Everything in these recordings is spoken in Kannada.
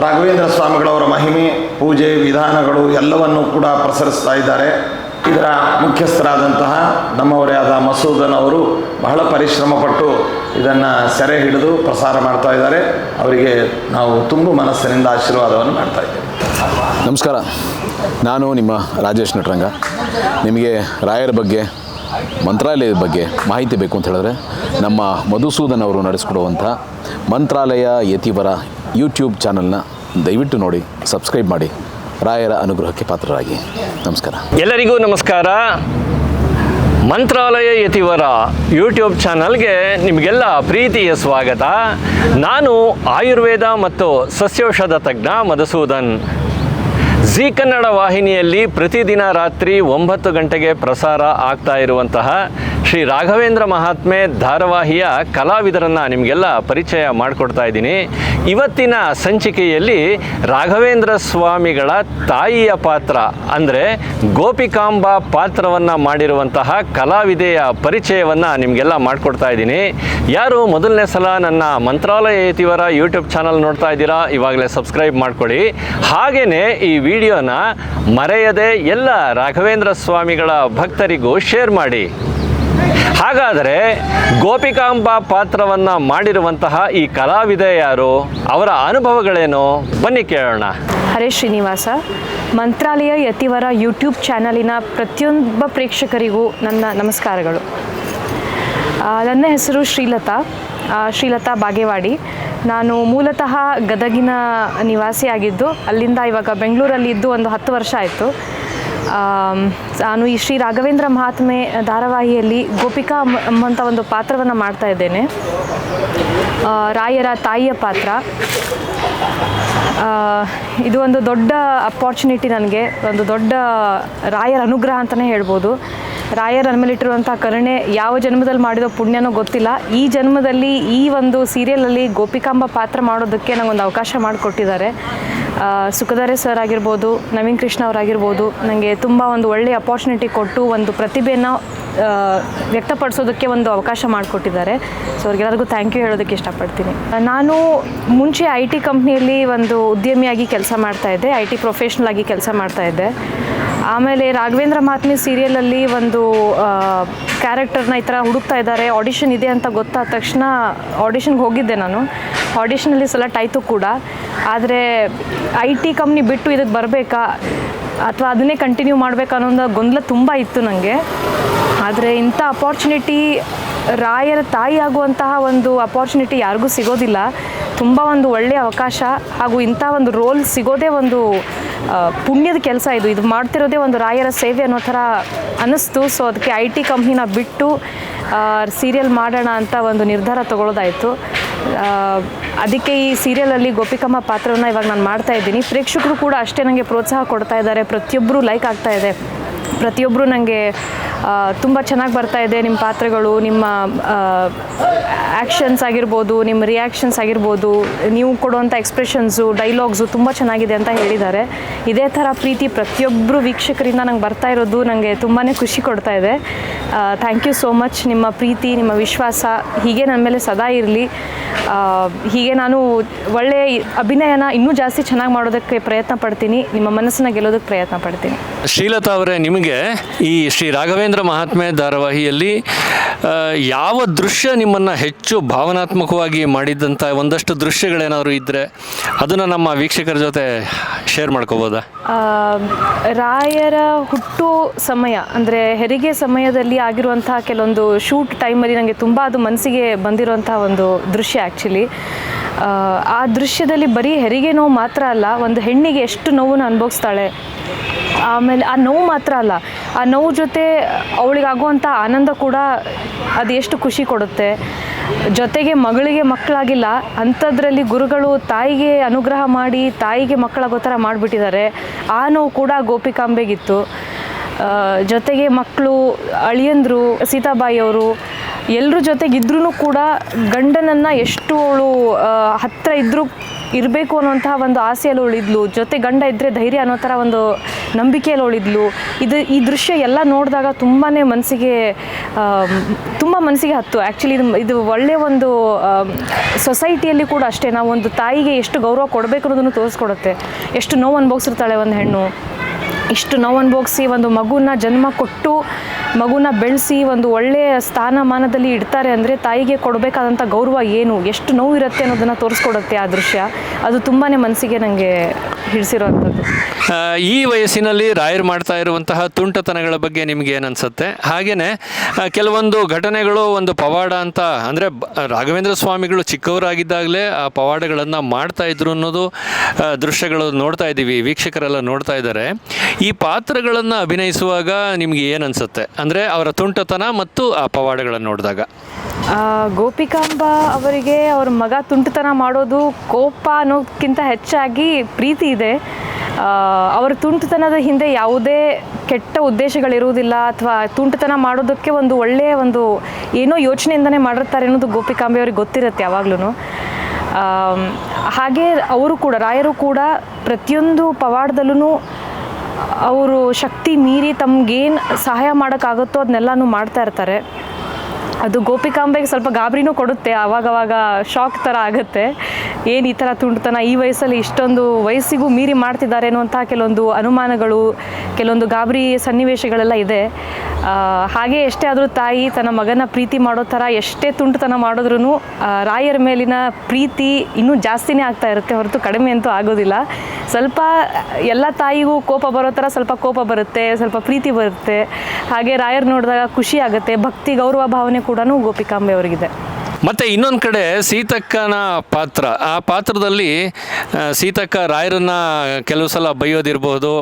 ರಾಘವೇಂದ್ರ ಸ್ವಾಮಿಗಳವರ ಮಹಿಮೆ, ಪೂಜೆ, ವಿಧಾನಗಳು ಎಲ್ಲವನ್ನೂ ಕೂಡ ಪ್ರಸರಿಸ್ತಾ ಇದ್ದಾರೆ. ಇದರ ಮುಖ್ಯಸ್ಥರಾದಂತಹ ನಮ್ಮವರೇ ಆದ ಮಸೂದನ್ ಅವರು ಬಹಳ ಪರಿಶ್ರಮ ಪಟ್ಟು ಇದನ್ನು ಸೆರೆ ಹಿಡಿದು ಪ್ರಸಾರ ಮಾಡ್ತಾ ಇದ್ದಾರೆ. ಅವರಿಗೆ ನಾವು ತುಂಬ ಮನಸ್ಸಿನಿಂದ ಆಶೀರ್ವಾದವನ್ನು ಮಾಡ್ತಾ ಇದ್ದೇವೆ. ನಮಸ್ಕಾರ. ನಾನು ನಿಮ್ಮ ರಾಜೇಶ್ ನಟರಂಗ. ನಿಮಗೆ ರಾಯರ ಬಗ್ಗೆ, ಮಂತ್ರಾಲಯದ ಬಗ್ಗೆ ಮಾಹಿತಿ ಬೇಕು ಅಂತ ಹೇಳಿದ್ರೆ ನಮ್ಮ ಮಧುಸೂದನ್ ಅವರು ನಡೆಸಿಕೊಡುವಂಥ ಮಂತ್ರಾಲಯ ಯತಿವರ ಯೂಟ್ಯೂಬ್ ಚಾನಲ್ನ ದಯವಿಟ್ಟು ನೋಡಿ ಸಬ್ಸ್ಕ್ರೈಬ್ ಮಾಡಿ. ರಾಯರ ಅನುಗ್ರಹಕ್ಕೆ ಪಾತ್ರರಾಗಿ. ನಮಸ್ಕಾರ. ಎಲ್ಲರಿಗೂ ನಮಸ್ಕಾರ. ಮಂತ್ರಾಲಯ ಯತಿವರ ಯೂಟ್ಯೂಬ್ ಚಾನಲ್ಗೆ ನಿಮಗೆಲ್ಲ ಪ್ರೀತಿಯ ಸ್ವಾಗತ. ನಾನು ಆಯುರ್ವೇದ ಮತ್ತು ಸಸ್ಯೌಷಧ ತಜ್ಞ ಮಧುಸೂದನ್. ಜಿ ಕನ್ನಡ ವಾಹಿನಿಯಲ್ಲಿ ಪ್ರತಿದಿನ ರಾತ್ರಿ ಒಂಬತ್ತು ಗಂಟೆಗೆ ಪ್ರಸಾರ ಆಗ್ತಾ ಇರುವಂತಹ ಶ್ರೀ ರಾಘವೇಂದ್ರ ಮಹಾತ್ಮೆ ಧಾರಾವಾಹಿಯ ಕಲಾವಿದರನ್ನು ನಿಮಗೆಲ್ಲ ಪರಿಚಯ ಮಾಡಿಕೊಡ್ತಾ ಇದ್ದೀನಿ. ಇವತ್ತಿನ ಸಂಚಿಕೆಯಲ್ಲಿ ರಾಘವೇಂದ್ರ ಸ್ವಾಮಿಗಳ ತಾಯಿಯ ಪಾತ್ರ ಅಂದರೆ ಗೋಪಿಕಾಂಬ ಪಾತ್ರವನ್ನು ಮಾಡಿರುವಂತಹ ಕಲಾವಿದೆಯ ಪರಿಚಯವನ್ನು ನಿಮಗೆಲ್ಲ ಮಾಡಿಕೊಡ್ತಾ ಇದ್ದೀನಿ. ಯಾರು ಮೊದಲನೇ ಸಲ ನನ್ನ ಮಂತ್ರಾಲಯ ಯತಿವರ ಯೂಟ್ಯೂಬ್ ಚಾನಲ್ ನೋಡ್ತಾ ಇದ್ದೀರಾ, ಇವಾಗಲೇ ಸಬ್ಸ್ಕ್ರೈಬ್ ಮಾಡ್ಕೊಳ್ಳಿ. ಹಾಗೆಯೇ ಈ ವಿಡಿಯೋನ ಮರೆಯದೆ ಎಲ್ಲ ರಾಘವೇಂದ್ರ ಸ್ವಾಮಿಗಳ ಭಕ್ತರಿಗೂ ಶೇರ್ ಮಾಡಿ. ಹಾಗಾದರೆ ಗೋಪಿಕಾಂಬ ಪಾತ್ರವನ್ನು ಮಾಡಿರುವಂತಹ ಈ ಕಲಾವಿದೆ ಯಾರು? ಅವರ ಅನುಭವಗಳೇನು? ಬನ್ನಿ ಕೇಳೋಣ. ಹರೇ ಶ್ರೀನಿವಾಸ. ಮಂತ್ರಾಲಯ ಯತಿವರ ಯೂಟ್ಯೂಬ್ ಚಾನಲಿನ ಪ್ರತಿಯೊಬ್ಬ ಪ್ರೇಕ್ಷಕರಿಗೂ ನನ್ನ ನಮಸ್ಕಾರಗಳು. ನನ್ನ ಹೆಸರು ಶ್ರೀಲತಾ. ಶ್ರೀಲತಾ ಬಾಗೇವಾಡಿ. ನಾನು ಮೂಲತಃ ಗದಗಿನ ನಿವಾಸಿಯಾಗಿದ್ದು ಅಲ್ಲಿಂದ ಇವಾಗ ಬೆಂಗಳೂರಲ್ಲಿ ಇದ್ದು ಒಂದು ಹತ್ತು ವರ್ಷ ಆಯಿತು. ನಾನು ಈ ಶ್ರೀ ರಾಘವೇಂದ್ರ ಮಹಾತ್ಮೆ ಧಾರಾವಾಹಿಯಲ್ಲಿ ಗೋಪಿಕಾ ಅಂತ ಒಂದು ಪಾತ್ರವನ್ನು ಮಾಡ್ತಾ ಇದ್ದೇನೆ. ರಾಯರ ತಾಯಿಯ ಪಾತ್ರ. ಇದು ಒಂದು ದೊಡ್ಡ ಅಪಾರ್ಚುನಿಟಿ ನನಗೆ, ಒಂದು ದೊಡ್ಡ ರಾಯರ ಅನುಗ್ರಹ ಅಂತಲೇ ಹೇಳ್ಬೋದು. ರಾಯರ ನನ್ನ ಮೇಲಿಟ್ಟಿರುವಂಥ ಕರುಣೆ ಯಾವ ಜನ್ಮದಲ್ಲಿ ಮಾಡಿರೋ ಪುಣ್ಯನೋ ಗೊತ್ತಿಲ್ಲ. ಈ ಜನ್ಮದಲ್ಲಿ ಈ ಒಂದು ಸೀರಿಯಲಲ್ಲಿ ಗೋಪಿಕಾಂಬ ಪಾತ್ರ ಮಾಡೋದಕ್ಕೆ ನನಗೊಂದು ಅವಕಾಶ ಮಾಡಿಕೊಟ್ಟಿದ್ದಾರೆ. ಸುಖಧಾರೆ ಸುಖದರೆ ಸರ್ ಆಗಿರ್ಬೋದು, ನವೀನ್ ಕೃಷ್ಣ ಅವರಾಗಿರ್ಬೋದು ನನಗೆ ತುಂಬ ಒಂದು ಒಳ್ಳೆಯ ಅಪಾರ್ಚುನಿಟಿ ಕೊಟ್ಟು ಒಂದು ಪ್ರತಿಭೆಯನ್ನು ವ್ಯಕ್ತಪಡಿಸೋದಕ್ಕೆ ಒಂದು ಅವಕಾಶ ಮಾಡಿಕೊಟ್ಟಿದ್ದಾರೆ. ಸೊ ಅವ್ರಿಗೆಲ್ಲರಿಗೂ ಥ್ಯಾಂಕ್ ಯು ಹೇಳೋದಕ್ಕೆ ಇಷ್ಟಪಡ್ತೀನಿ. ನಾನು ಮುಂಚೆ ಐ ಟಿ ಕಂಪ್ನಿಯಲ್ಲಿ ಒಂದು ಉದ್ಯಮಿಯಾಗಿ ಕೆಲಸ ಮಾಡ್ತಾ ಇದ್ದೆ ಐ ಟಿ ಪ್ರೊಫೆಷ್ನಲ್ ಆಗಿ ಕೆಲಸ ಮಾಡ್ತಾ ಇದ್ದೆ. ಆಮೇಲೆ ರಾಘವೇಂದ್ರ ಮಹಾತ್ಮೆ ಸೀರಿಯಲಲ್ಲಿ ಒಂದು ಕ್ಯಾರೆಕ್ಟರ್ನ ಈ ಥರ ಹುಡುಕ್ತಾ ಇದ್ದಾರೆ. ಆಡಿಷನ್ ಇದೆ ಅಂತ ಗೊತ್ತಾದ ತಕ್ಷಣ ಆಡಿಷನ್ಗೆ ಹೋಗಿದ್ದೆ ನಾನು. ಆಡಿಷನಲ್ಲಿ ಸೆಲೆಕ್ಟ್ ಆಯಿತು ಕೂಡ. ಆದರೆ ಐ ಟಿ ಕಂಪ್ನಿ ಬಿಟ್ಟು ಇದಕ್ಕೆ ಬರಬೇಕಾ, ಅಥವಾ ಅದನ್ನೇ ಕಂಟಿನ್ಯೂ ಮಾಡಬೇಕಾ ಗೊಂದಲ ತುಂಬ ಇತ್ತು ನನಗೆ ಆದರೆ ಇಂಥ ಅಪಾರ್ಚುನಿಟಿ ರಾಯರ ತಾಯಿ ಆಗುವಂತಹ ಒಂದು ಅಪಾರ್ಚುನಿಟಿ ಯಾರಿಗೂ ಸಿಗೋದಿಲ್ಲ. ತುಂಬ ಒಂದು ಒಳ್ಳೆಯ ಅವಕಾಶ ಹಾಗೂ ಇಂಥ ಒಂದು ರೋಲ್ ಸಿಗೋದೇ ಒಂದು ಪುಣ್ಯದ ಕೆಲಸ ಇದು. ಇದು ಮಾಡ್ತಿರೋದೇ ಒಂದು ರಾಯರ ಸೇವೆ ಅನ್ನೋ ಥರ ಅನ್ನಿಸ್ತು. ಸೊ ಅದಕ್ಕೆ ಐ ಟಿ ಕಂಪ್ನಿನ ಬಿಟ್ಟು ಸೀರಿಯಲ್ ಮಾಡೋಣ ಅಂತ ಒಂದು ನಿರ್ಧಾರ ತಗೊಳ್ಳೋದಾಯಿತು. ಅದಕ್ಕೆ ಈ ಸೀರಿಯಲಲ್ಲಿ ಗೋಪಿಕಮ್ಮ ಪಾತ್ರವನ್ನು ಇವಾಗ ನಾನು ಮಾಡ್ತಾ ಇದ್ದೀನಿ. ಪ್ರೇಕ್ಷಕರು ಕೂಡ ಅಷ್ಟೇ ನನಗೆ ಪ್ರೋತ್ಸಾಹ ಕೊಡ್ತಾ ಇದ್ದಾರೆ. ಪ್ರತಿಯೊಬ್ಬರು ಲೈಕ್ ಆಗ್ತಾ ಇದೆ. ಪ್ರತಿಯೊಬ್ಬರು ನನಗೆ ತುಂಬ ಚೆನ್ನಾಗಿ ಬರ್ತಾ ಇದೆ ನಿಮ್ಮ ಪಾತ್ರಗಳು, ನಿಮ್ಮ ಆ್ಯಕ್ಷನ್ಸ್ ಆಗಿರ್ಬೋದು ನಿಮ್ಮ ರಿಯಾಕ್ಷನ್ಸ್ ಆಗಿರ್ಬೋದು, ನೀವು ಕೊಡುವಂಥ ಎಕ್ಸ್ಪ್ರೆಷನ್ಸು ಡೈಲಾಗ್ಸು ತುಂಬ ಚೆನ್ನಾಗಿದೆ ಅಂತ ಹೇಳಿದ್ದಾರೆ. ಇದೇ ಥರ ಪ್ರೀತಿ ಪ್ರತಿಯೊಬ್ಬರು ವೀಕ್ಷಕರಿಂದ ನಂಗೆ ಬರ್ತಾ ಇರೋದು ನನಗೆ ತುಂಬಾ ಖುಷಿ ಕೊಡ್ತಾ ಇದೆ. ಥ್ಯಾಂಕ್ ಯು ಸೋ ಮಚ್ ನಿಮ್ಮ ಪ್ರೀತಿ, ನಿಮ್ಮ ವಿಶ್ವಾಸ ಹೀಗೆ ನನ್ನ ಮೇಲೆ ಸದಾ ಇರಲಿ. ಹೀಗೆ ನಾನು ಒಳ್ಳೆಯ ಅಭಿನಯನ ಇನ್ನೂ ಜಾಸ್ತಿ ಚೆನ್ನಾಗಿ ಮಾಡೋದಕ್ಕೆ ಪ್ರಯತ್ನ ಪಡ್ತೀನಿ. ನಿಮ್ಮ ಮನಸ್ಸನ್ನ ಗೆಲ್ಲೋದಕ್ಕೆ ಪ್ರಯತ್ನ ಪಡ್ತೀನಿ. ಶ್ರೀಲತಾ ಅವರೇ, ನಿಮಗೆ ಈ ಶ್ರೀ ರಾಘವೇಂದ್ರ ರಾಘವೇಂದ್ರ ಮಹಾತ್ಮೆ ಧಾರಾವಾಹಿಯಲ್ಲಿ ಯಾವ ದೃಶ್ಯ ನಿಮ್ಮನ್ನು ಹೆಚ್ಚು ಭಾವನಾತ್ಮಕವಾಗಿ ಮಾಡಿದಂಥ ಒಂದಷ್ಟು ದೃಶ್ಯಗಳೇನಾದರೂ ಇದ್ದರೆ ಅದನ್ನು ನಮ್ಮ ವೀಕ್ಷಕರ ಜೊತೆ ಶೇರ್ ಮಾಡ್ಕೋಬೋದಾ? ರಾಯರ ಹುಟ್ಟು ಸಮಯ, ಅಂದರೆ ಹೆರಿಗೆ ಸಮಯದಲ್ಲಿ ಆಗಿರುವಂತಹ ಕೆಲವೊಂದು ಶೂಟ್ ಟೈಮಲ್ಲಿ ನನಗೆ ತುಂಬ ಅದು ಮನಸ್ಸಿಗೆ ಬಂದಿರುವಂಥ ಒಂದು ದೃಶ್ಯ ಆ್ಯಕ್ಚುಲಿ ಆ ದೃಶ್ಯದಲ್ಲಿ ಬರೀ ಹೆರಿಗೆ ನೋವು ಮಾತ್ರ ಅಲ್ಲ, ಒಂದು ಹೆಣ್ಣಿಗೆ ಎಷ್ಟು ನೋವನ್ನು ಅನುಭವಿಸ್ತಾಳೆ ಆಮೇಲೆ ಆ ನೋವು ಮಾತ್ರ ಅಲ್ಲ, ಆ ನೋವು ಜೊತೆ ಅವಳಿಗಾಗುವಂಥ ಆನಂದ ಕೂಡ ಅದು ಎಷ್ಟು ಖುಷಿ ಕೊಡುತ್ತೆ. ಜೊತೆಗೆ ಮಗಳಿಗೆ ಮಕ್ಕಳಾಗಿಲ್ಲ, ಅಂಥದ್ರಲ್ಲಿ ಗುರುಗಳು ತಾಯಿಗೆ ಅನುಗ್ರಹ ಮಾಡಿ, ತಾಯಿಗೆ ಮಕ್ಕಳಾಗೋ ಥರ ಮಾಡಿಬಿಟ್ಟಿದ್ದಾರೆ. ಆ ನೋವು ಕೂಡ ಗೋಪಿಕಾಂಬೆಗಿತ್ತು. ಜೊತೆಗೆ ಮಕ್ಕಳು, ಅಳಿಯಂದರು ಸೀತಾಬಾಯಿ ಅವರು ಎಲ್ಲರ ಜೊತೆಗಿದ್ರೂ ಕೂಡ ಗಂಡನನ್ನು ಎಷ್ಟು ಅವಳು ಹತ್ತಿರ ಇದ್ದರೂ ಇರಬೇಕು ಅನ್ನೋಂತಹ ಒಂದು ಆಸೆಯಲ್ಲಿ ಉಳಿದ್ಲು. ಜೊತೆ ಗಂಡ ಇದ್ದರೆ ಧೈರ್ಯ ಅನ್ನೋ ಥರ ಒಂದು ನಂಬಿಕೆಯಲ್ಲಿ ಉಳಿದ್ಲು. ಇದು ಈ ದೃಶ್ಯ ಎಲ್ಲ ನೋಡಿದಾಗ ತುಂಬಾ ಮನಸ್ಸಿಗೆ ತುಂಬ ಮನಸ್ಸಿಗೆ ಹತ್ತು. ಆ್ಯಕ್ಚುಲಿ ಇದು ಇದು ಒಳ್ಳೆಯ ಒಂದು ಸೊಸೈಟಿಯಲ್ಲಿ ಕೂಡ ಅಷ್ಟೇ. ನಾವು ಒಂದು ತಾಯಿಗೆ ಎಷ್ಟು ಗೌರವ ಕೊಡಬೇಕು ಅನ್ನೋದನ್ನು ತೋರಿಸ್ಕೊಡುತ್ತೆ. ಎಷ್ಟು ನೋವು ಅನುಭವಿಸಿರ್ತಾಳೆ ಒಂದು ಹೆಣ್ಣು. ಇಷ್ಟು ನೋವು ಅನುಭವಿಸಿ ಒಂದು ಮಗುನ ಜನ್ಮ ಕೊಟ್ಟು ಮಗುನ ಬೆಳೆಸಿ ಒಂದು ಒಳ್ಳೆಯ ಸ್ಥಾನಮಾನದಲ್ಲಿ ಇಡ್ತಾರೆ ಅಂದರೆ ತಾಯಿಗೆ ಕೊಡಬೇಕಾದಂಥ ಗೌರವ ಏನು? ಎಷ್ಟು ನೋವು ಇರುತ್ತೆ ಅನ್ನೋದನ್ನು ತೋರಿಸ್ಕೊಡುತ್ತೆ ಆ ದೃಶ್ಯ. ಅದು ತುಂಬಾ ಮನಸ್ಸಿಗೆ ನನಗೆ ಹಿಡಿಸಿರೋವಂಥದ್ದು. ಈ ವಯಸ್ಸಿನಲ್ಲಿ ರಾಯರು ಮಾಡ್ತಾ ಇರುವಂತಹ ತುಂಟತನಗಳ ಬಗ್ಗೆ ನಿಮ್ಗೆ ಏನನ್ಸುತ್ತೆ? ಹಾಗೆಯೇ ಕೆಲವೊಂದು ಘಟನೆಗಳು ಒಂದು ಪವಾಡ ಅಂತ, ಅಂದರೆ ರಾಘವೇಂದ್ರ ಸ್ವಾಮಿಗಳು ಚಿಕ್ಕವರಾಗಿದ್ದಾಗಲೇ ಆ ಪವಾಡಗಳನ್ನು ಮಾಡ್ತಾ ಇದ್ರು ಅನ್ನೋದು ದೃಶ್ಯಗಳು ನೋಡ್ತಾ ಇದ್ದೀವಿ, ವೀಕ್ಷಕರೆಲ್ಲ ನೋಡ್ತಾ ಇದ್ದಾರೆ. ಈ ಪಾತ್ರಗಳನ್ನು ಅಭಿನಯಿಸುವಾಗ ನಿಮಗೆ ಏನನ್ಸುತ್ತೆ? ಅಂದರೆ ಅವರ ತುಂಟತನ ಮತ್ತು ಆ ಪವಾಡಗಳನ್ನು ನೋಡಿದಾಗ. ಗೋಪಿಕಾಂಬ ಅವರಿಗೆ ಅವ್ರ ಮಗ ತುಂಟುತನ ಮಾಡೋದು ಕೋಪ ಅನ್ನೋದಕ್ಕಿಂತ ಹೆಚ್ಚಾಗಿ ಪ್ರೀತಿ ಇದೆ. ಅವರ ತುಂಟುತನದ ಹಿಂದೆ ಯಾವುದೇ ಕೆಟ್ಟ ಉದ್ದೇಶಗಳಿರುವುದಿಲ್ಲ ಅಥವಾ ತುಂಟುತನ ಮಾಡೋದಕ್ಕೆ ಒಂದು ಒಳ್ಳೆಯ ಒಂದು ಏನೋ ಯೋಚನೆಯಿಂದನೇ ಮಾಡಿರ್ತಾರೆ ಅನ್ನೋದು ಗೋಪಿಕಾಂಬೆ ಅವ್ರಿಗೆ ಗೊತ್ತಿರುತ್ತೆ ಯಾವಾಗ್ಲೂ ಹಾಗೆ ಅವರು ಕೂಡ, ರಾಯರು ಕೂಡ ಪ್ರತಿಯೊಂದು ಪವಾಡದಲ್ಲೂ ಅವರು ಶಕ್ತಿ ಮೀರಿ ತಮ್ಗೇನು ಸಹಾಯ ಮಾಡೋಕ್ಕಾಗುತ್ತೋ ಅದನ್ನೆಲ್ಲನೂ ಮಾಡ್ತಾ ಇರ್ತಾರೆ. ಅದು ಗೋಪಿಕಾಂಬೆಗೆ ಸ್ವಲ್ಪ ಗಾಬರಿನೂ ಕೊಡುತ್ತೆ. ಆವಾಗವಾಗ ಶಾಕ್ ಥರ ಆಗುತ್ತೆ. ಏನು ಈ ಥರ ತುಂಟತನ ಈ ವಯಸ್ಸಲ್ಲಿ ಇಷ್ಟೊಂದು ವಯಸ್ಸಿಗೂ ಮೀರಿ ಮಾಡ್ತಿದ್ದಾರೆ ಅನ್ನುವಂಥ ಕೆಲವೊಂದು ಅನುಮಾನಗಳು, ಕೆಲವೊಂದು ಗಾಬರಿ ಸನ್ನಿವೇಶಗಳೆಲ್ಲ ಇದೆ. ಹಾಗೆ ಎಷ್ಟೇ ಆದರೂ ತಾಯಿ ತನ್ನ ಮಗನ ಪ್ರೀತಿ ಮಾಡೋ ಥರ ಎಷ್ಟೇ ತುಂಟುತನ ಮಾಡಿದ್ರೂ ರಾಯರ ಮೇಲಿನ ಪ್ರೀತಿ ಇನ್ನೂ ಜಾಸ್ತಿನೇ ಆಗ್ತಾ ಇರುತ್ತೆ. ಹೊರತು ಕಡಿಮೆ ಅಂತೂ ಆಗೋದಿಲ್ಲ. ಸ್ವಲ್ಪ ಎಲ್ಲ ತಾಯಿಗೂ ಕೋಪ ಬರೋ ಥರ ಸ್ವಲ್ಪ ಕೋಪ ಬರುತ್ತೆ, ಸ್ವಲ್ಪ ಪ್ರೀತಿ ಬರುತ್ತೆ. ಹಾಗೆ ರಾಯರ್ ನೋಡಿದಾಗ ಖುಷಿ ಆಗುತ್ತೆ. ಭಕ್ತಿ ಗೌರವ ಭಾವನೆ ಗೋಪಿಕಾಂಬೆ ಅವರಿಗಿದೆ. ಮತ್ತು ಇನ್ನೊಂದು ಕಡೆ ಸೀತಕ್ಕನ ಪಾತ್ರ. ಆ ಪಾತ್ರದಲ್ಲಿ ಸೀತಕ್ಕ ರಾಯರನ್ನ ಕೆಲವು ಸಲ ಬೈಯೋದಿರ್ಬೋದು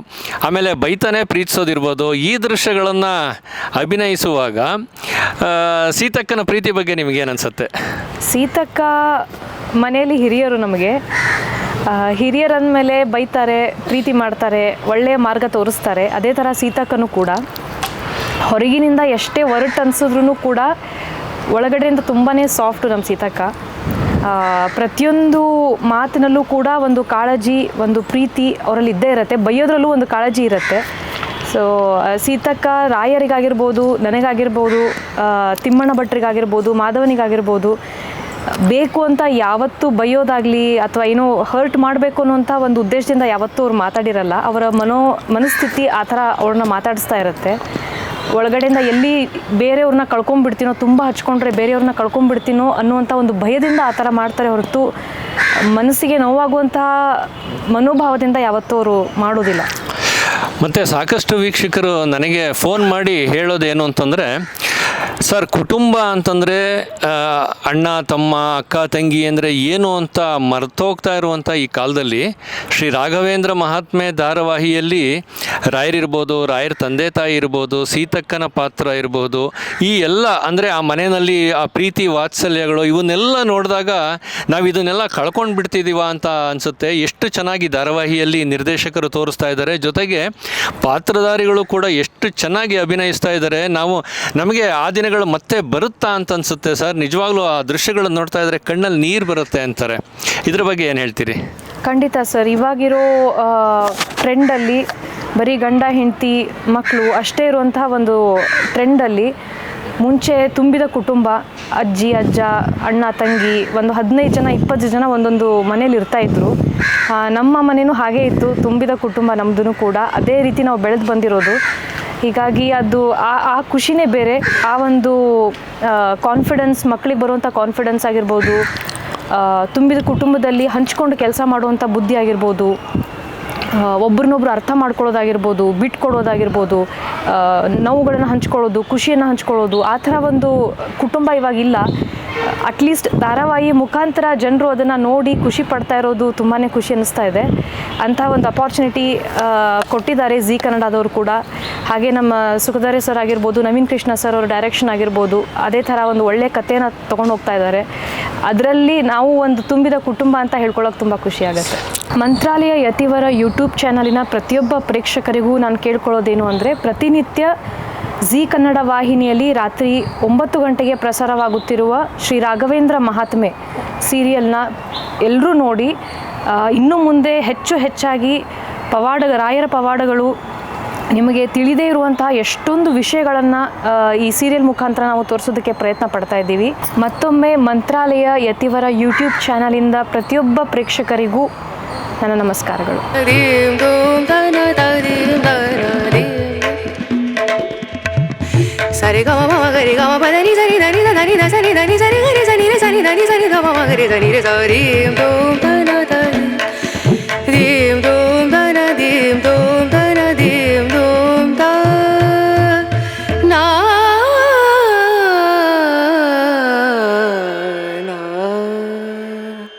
ಆಮೇಲೆ ಬೈತಾನೆ ಪ್ರೀತಿಸೋದಿರ್ಬೋದು ಈ ದೃಶ್ಯಗಳನ್ನು ಅಭಿನಯಿಸುವಾಗ ಸೀತಕ್ಕನ ಪ್ರೀತಿ ಬಗ್ಗೆ ನಿಮಗೇನು ಅನಿಸುತ್ತೆ? ಸೀತಕ್ಕ ಮನೆಯಲ್ಲಿ ಹಿರಿಯರು ನಮಗೆ ಹಿರಿಯರಂದಮೇಲೆ ಅಂದಮೇಲೆ ಬೈತಾರೆ ಪ್ರೀತಿ ಮಾಡ್ತಾರೆ ಒಳ್ಳೆಯ ಮಾರ್ಗ ತೋರಿಸ್ತಾರೆ. ಅದೇ ಥರ ಸೀತಕ್ಕನೂ ಕೂಡ. ಹೊರಗಿನಿಂದ ಎಷ್ಟೇ ಒರಟು ಅನ್ಸಿದ್ರೂ ಕೂಡ ಒಳಗಡೆಯಿಂದ ತುಂಬಾ ಸಾಫ್ಟು ನಮ್ಮ ಸೀತಕ್ಕ. ಪ್ರತಿಯೊಂದು ಮಾತಿನಲ್ಲೂ ಕೂಡ ಒಂದು ಕಾಳಜಿ, ಒಂದು ಪ್ರೀತಿ ಅವರಲ್ಲಿ ಇದ್ದೇ ಇರುತ್ತೆ. ಬೈಯೋದ್ರಲ್ಲೂ ಒಂದು ಕಾಳಜಿ ಇರುತ್ತೆ. ಸೊ ಸೀತಕ್ಕ ರಾಯರಿಗಾಗಿರ್ಬೋದು, ನನಗಾಗಿರ್ಬೋದು ತಿಮ್ಮಣ್ಣ ಭಟ್ರಿಗಾಗಿರ್ಬೋದು, ಮಾಧವನಿಗಾಗಿರ್ಬೋದು, ಬೇಕು ಅಂತ ಯಾವತ್ತೂ ಬೈಯೋದಾಗಲಿ ಅಥವಾ ಏನೋ ಹರ್ಟ್ ಮಾಡಬೇಕು ಅನ್ನೋಂಥ ಒಂದು ಉದ್ದೇಶದಿಂದ ಯಾವತ್ತೂ ಅವ್ರು ಮಾತಾಡಿರಲ್ಲ. ಅವರ ಮನೋ, ಮನಸ್ಥಿತಿ ಆ ಥರ ಅವ್ರನ್ನ ಮಾತಾಡಿಸ್ತಾ ಇರುತ್ತೆ. ಒಳಗಡೆಯಿಂದ ಎಲ್ಲಿ ಬೇರೆಯವ್ರನ್ನ ಕಳ್ಕೊಂಡ್ಬಿಡ್ತೀನೋ ತುಂಬ ಹಚ್ಕೊಂಡ್ರೆ ಬೇರೆಯವ್ರನ್ನ ಕಳ್ಕೊಂಡ್ಬಿಡ್ತೀನೋ ಅನ್ನುವಂಥ ಒಂದು ಭಯದಿಂದ ಆ ಥರ ಮಾಡ್ತಾರೆ ಹೊರತು ಮನಸ್ಸಿಗೆ ನೋವಾಗುವಂತಹ ಮನೋಭಾವದಿಂದ ಯಾವತ್ತೂ ಅವರು ಮಾಡೋದಿಲ್ಲ. ಮತ್ತು ಸಾಕಷ್ಟು ವೀಕ್ಷಕರು ನನಗೆ ಫೋನ್ ಮಾಡಿ ಹೇಳೋದೇನು ಅಂತಂದರೆ ಸರ್, ಕುಟುಂಬ ಅಂತಂದರೆ ಅಣ್ಣ, ತಮ್ಮ, ಅಕ್ಕ, ತಂಗಿ ಅಂದರೆ ಏನು ಅಂತ ಮರ್ತೋಗ್ತಾ ಇರುವಂಥ ಈ ಕಾಲದಲ್ಲಿ ಶ್ರೀ ರಾಘವೇಂದ್ರ ಮಹಾತ್ಮೆ ಧಾರಾವಾಹಿಯಲ್ಲಿ ರಾಯರಿರ್ಬೋದು ರಾಯರ ತಂದೆ ತಾಯಿ ಇರ್ಬೋದು, ಸೀತಕ್ಕನ ಪಾತ್ರ ಇರ್ಬೋದು, ಈ ಎಲ್ಲ ಅಂದರೆ ಆ ಮನೆಯಲ್ಲಿ ಆ ಪ್ರೀತಿ ವಾತ್ಸಲ್ಯಗಳು ಇವನ್ನೆಲ್ಲ ನೋಡಿದಾಗ ನಾವು ಇದನ್ನೆಲ್ಲ ಕಳ್ಕೊಂಡು ಬಿಡ್ತಿದ್ದೀವ ಅಂತ ಅನಿಸುತ್ತೆ. ಎಷ್ಟು ಚೆನ್ನಾಗಿ ಧಾರಾವಾಹಿಯಲ್ಲಿ ನಿರ್ದೇಶಕರು ತೋರಿಸ್ತಾ ಇದ್ದಾರೆ. ಜೊತೆಗೆ ಪಾತ್ರಧಾರಿಗಳು ಕೂಡ ಎಷ್ಟು ಚೆನ್ನಾಗಿ ಅಭಿನಯಿಸ್ತಾ ಇದ್ದಾರೆ. ನಾವು ನಮಗೆ ಆ ದಿನಗಳು ಮತ್ತೆ ಬರುತ್ತಾ ಅಂತ ಅನಿಸುತ್ತೆ ಸರ್. ನಿಜವಾಗ್ಲೂ ಆ ದೃಶ್ಯಗಳನ್ನು ನೋಡ್ತಾ ಇದ್ರೆ ಕಣ್ಣಲ್ಲಿ ನೀರು ಬರುತ್ತೆ ಅಂತಾರೆ. ಇದ್ರ ಬಗ್ಗೆ ಏನು ಹೇಳ್ತೀರಿ? ಖಂಡಿತ ಸರ್. ಇವಾಗಿರೋ ಟ್ರೆಂಡಲ್ಲಿ ಬರೀ ಗಂಡ, ಹೆಂಡತಿ ಮಕ್ಕಳು ಅಷ್ಟೇ ಇರುವಂತಹ ಒಂದು ಟ್ರೆಂಡಲ್ಲಿ ಮುಂಚೆ ತುಂಬಿದ ಕುಟುಂಬ, ಅಜ್ಜಿ, ಅಜ್ಜ, ಅಣ್ಣ, ತಂಗಿ, ಒಂದು ಹದಿನೈದು ಜನ, ಇಪ್ಪತ್ತು ಜನ ಒಂದೊಂದು ಮನೇಲಿ ಇರ್ತಾ ಇದ್ರು. ನಮ್ಮ ಮನೇನೂ ಹಾಗೇ ಇತ್ತು. ತುಂಬಿದ ಕುಟುಂಬ ನಮ್ಮದೂ ಕೂಡ. ಅದೇ ರೀತಿ ನಾವು ಬೆಳೆದು ಬಂದಿರೋದು. ಹೀಗಾಗಿ ಅದು ಆ ಆ ಖುಷಿನೇ ಬೇರೆ. ಆ ಒಂದು ಕಾನ್ಫಿಡೆನ್ಸ್ ಮಕ್ಕಳಿಗೆ ಬರುವಂಥ ಕಾನ್ಫಿಡೆನ್ಸ್ ಆಗಿರ್ಬೋದು ತುಂಬಿದ ಕುಟುಂಬದಲ್ಲಿ ಹಂಚ್ಕೊಂಡು ಕೆಲಸ ಮಾಡುವಂಥ ಬುದ್ಧಿ ಆಗಿರ್ಬೋದು ಒಬ್ರನ್ನೊಬ್ರು ಅರ್ಥ ಮಾಡ್ಕೊಳ್ಳೋದಾಗಿರ್ಬೋದು ಬಿಟ್ಕೊಡೋದಾಗಿರ್ಬೋದು ನೋವುಗಳನ್ನು ಹಂಚ್ಕೊಳ್ಳೋದು, ಖುಷಿಯನ್ನು ಹಂಚ್ಕೊಳ್ಳೋದು, ಆ ಥರ ಒಂದು ಕುಟುಂಬ ಇವಾಗಿಲ್ಲ ಅಟ್ಲೀಸ್ಟ್ ಧಾರಾವಾಹಿ ಮುಖಾಂತರ ಜನರು ಅದನ್ನು ನೋಡಿ ಖುಷಿ ಪಡ್ತಾ ಇರೋದು ತುಂಬಾ ಖುಷಿ ಅನ್ನಿಸ್ತಾ ಇದೆ. ಅಂಥ ಒಂದು ಅಪಾರ್ಚುನಿಟಿ ಕೊಟ್ಟಿದ್ದಾರೆ ಜಿ ಕನ್ನಡದವರು ಕೂಡ. ಹಾಗೆ ನಮ್ಮ ಸುಖಧಾರೆ ಸರ್ ಆಗಿರ್ಬೋದು, ನವೀನ್ ಕೃಷ್ಣ ಸರ್ ಅವ್ರ ಡೈರೆಕ್ಷನ್ ಆಗಿರ್ಬೋದು, ಅದೇ ಥರ ಒಂದು ಒಳ್ಳೆ ಕಥೆನ ತೊಗೊಂಡು ಹೋಗ್ತಾ ಇದ್ದಾರೆ. ಅದರಲ್ಲಿ ನಾವು ಒಂದು ತುಂಬಿದ ಕುಟುಂಬ ಅಂತ ಹೇಳ್ಕೊಳ್ಳೋಕೆ ತುಂಬ ಖುಷಿ ಆಗುತ್ತೆ. ಮಂತ್ರಾಲಯ ಯತಿವರ ಯೂಟ್ಯೂಬ್ ಚಾನಲಿನ ಪ್ರತಿಯೊಬ್ಬ ಪ್ರೇಕ್ಷಕರಿಗೂ ನಾನು ಕೇಳ್ಕೊಳ್ಳೋದೇನು ಅಂದರೆ ಪ್ರತಿನಿತ್ಯ ಜಿ ಕನ್ನಡ ವಾಹಿನಿಯಲ್ಲಿ ರಾತ್ರಿ ಒಂಬತ್ತು ಗಂಟೆಗೆ ಪ್ರಸಾರವಾಗುತ್ತಿರುವ ಶ್ರೀ ರಾಘವೇಂದ್ರ ಮಹಾತ್ಮೆ ಸೀರಿಯಲ್ನ ಎಲ್ಲರೂ ನೋಡಿ ಇನ್ನು ಮುಂದೆ ಹೆಚ್ಚು ಹೆಚ್ಚಾಗಿ ಪವಾಡ ರಾಯರ ಪವಾಡಗಳು ನಿಮಗೆ ತಿಳಿದೇ ಇರುವಂತಹ ಎಷ್ಟೊಂದು ವಿಷಯಗಳನ್ನು ಈ ಸೀರಿಯಲ್ ಮುಖಾಂತರ ನಾವು ತೋರಿಸೋದಕ್ಕೆ ಪ್ರಯತ್ನ ಪಡ್ತಾ ಇದ್ದೀವಿ. ಮತ್ತೊಮ್ಮೆ ಮಂತ್ರಾಲಯ ಯತಿವರ ಯೂಟ್ಯೂಬ್ ಚಾನಲಿಂದ ಪ್ರತಿಯೊಬ್ಬ ಪ್ರೇಕ್ಷಕರಿಗೂ ನನ್ನ ನಮಸ್ಕಾರಗಳು. ഹരി ഗമ മമ ഹരി ഗമ പ നി സരി നി നി നി സരി നി സരി ഹരി സനി നി സനി നി സനി ഗമ മ ഹരി സനി രി സരി ദൂം